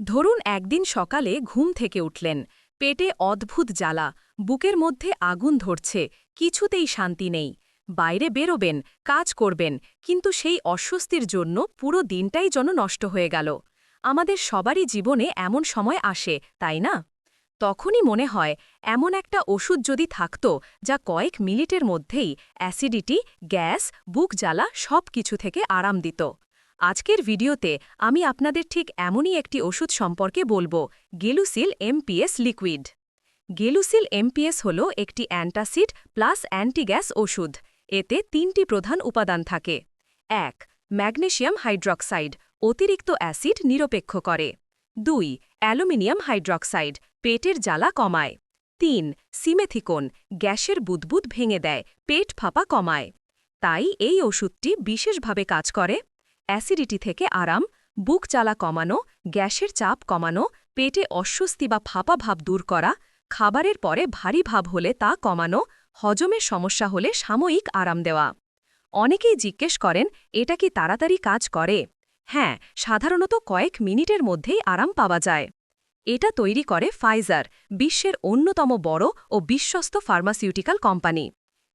ধরুন একদিন সকালে ঘুম থেকে উঠলেন, পেটে অদ্ভুত জ্বালা, বুকের মধ্যে আগুন ধরছে, কিছুতেই শান্তি নেই। বাইরে বেরোবেন, কাজ করবেন, কিন্তু সেই অস্বস্তির জন্য পুরো দিনটাই যেন নষ্ট হয়ে গেল। আমাদের সবারই জীবনে এমন সময় আসে, তাই না? তখনই মনে হয়, এমন একটা ওষুধ যদি থাকত, যা কয়েক মিনিটের মধ্যেই অ্যাসিডিটি, গ্যাস, বুক জ্বালা সব কিছু থেকে আরাম দিত। আজকের ভিডিওতে আমি আপনাদের ঠিক এমনই একটি ওষুধ সম্পর্কে বলব, Gelusil MPS liquid. Gelusil MPS হল একটি অ্যান্টাসিড প্লাস অ্যান্টিগ্যাস ওষুধ, এতে তিনটি প্রধান উপাদান থাকে। এক ম্যাগনেশিয়াম হাইড্রক্সাইড, অতিরিক্ত অ্যাসিড নিরপেক্ষ করে। দুই, অ্যালুমিনিয়াম হাইড্রক্সাইড, পেটের জ্বালা কমায়। তিন, সিমেথিকোন, গ্যাসের বুদবুদ ভেঙে দেয়, পেট ফাঁপা কমায়। তাই এই ওষুধটি বিশেষভাবে কাজ করে। অ্যাসিডিটি থেকে আরাম, বুক জ্বালা কমানো, গ্যাসের চাপ কমানো, পেটে অস্বস্তি বা ফাঁপা ভাব দূর করা, খাবারের পরে ভারী ভাব হলে তা কমানো হজমের সমস্যা হলে সাময়িক আরাম দেওয়া। অনেকেই জিজ্ঞেস করেন, এটা কি তাড়াতাড়ি কাজ করে? হ্যাঁ সাধারণত কয়েক মিনিটের মধ্যেই আরাম পাওয়া যায়। এটা তৈরি করে ফাইজার, বিশ্বের অন্যতম বড় ও বিশ্বস্ত ফার্মাসিউটিক্যাল কোম্পানি।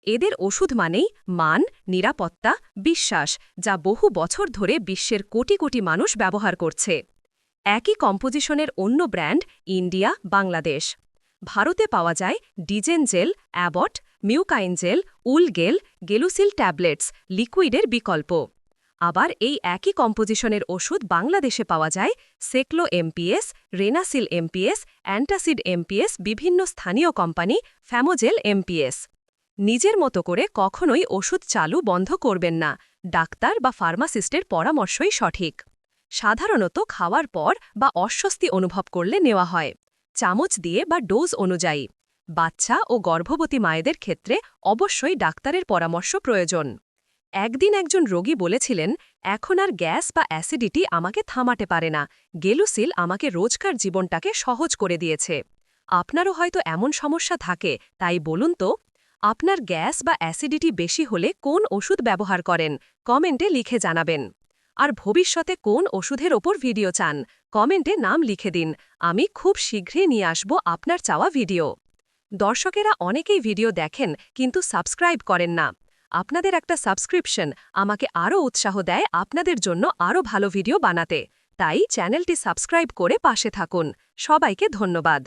এদের ওষুধ মানেই মান, নিরাপত্তা, বিশ্বাস, যা বহু বছর ধরে বিশ্বের কোটি কোটি মানুষ ব্যবহার করছে। একই কম্পোজিশনের অন্য ব্র্যান্ড ইন্ডিয়া, বাংলাদেশ। ভারতে পাওয়া যায় Digene gel, Abbott, Mucaine gel Ulgel Gelusil tablets, লিকুইডের বিকল্প। আবার এই একই কম্পোজিশনের ওষুধ বাংলাদেশে পাওয়া যায় Seclo MPS, Renacil MPS, antacid MPS, বিভিন্ন স্থানীয় কোম্পানি ফ্যামোজেল এমপিএস। নিজের মতো করে কখনোই ওষুধ চালু বন্ধ করবেন না। ডাক্তার বা ফার্মাসিস্টের পরামর্শই সঠিক। সাধারণত খাওয়ার পর বা অস্বস্তি অনুভব করলে নেওয়া হয়। চামচ দিয়ে বা ডোজ অনুযায়ী। বাচ্চা ও গর্ভবতী মায়েদের ক্ষেত্রে অবশ্যই ডাক্তারের পরামর্শ প্রয়োজন। একদিন একজন রোগী বলেছিলেন, এখন আর গ্যাস বা অ্যাসিডিটি আমাকে থামাতে পারে না। গেলুসিল আমাকে রোজকার জীবনটাকে সহজ করে দিয়েছে। আপনারও হয়তো এমন সমস্যা থাকে, তাই বলুন তো। আপনার গ্যাস বা অ্যাসিডিটি বেশি হলে কোন ওষুধ ব্যবহার করেন? কমেন্টে লিখে জানাবেন। আর ভবিষ্যতে কোন ওষুধের ওপর ভিডিও চান? কমেন্টে নাম লিখে দিন। আমি খুব শীঘ্রই নিয়ে আসব আপনার চাওয়া ভিডিও। দর্শকেরা অনেকেই ভিডিও দেখেন, কিন্তু সাবস্ক্রাইব করেন না। আপনাদের একটা সাবস্ক্রিপশন আমাকে আরও উৎসাহ দেয় আপনাদের জন্য আরও ভালো ভিডিও বানাতে। তাই চ্যানেলটি সাবস্ক্রাইব করে পাশে থাকুন। সবাইকে ধন্যবাদ।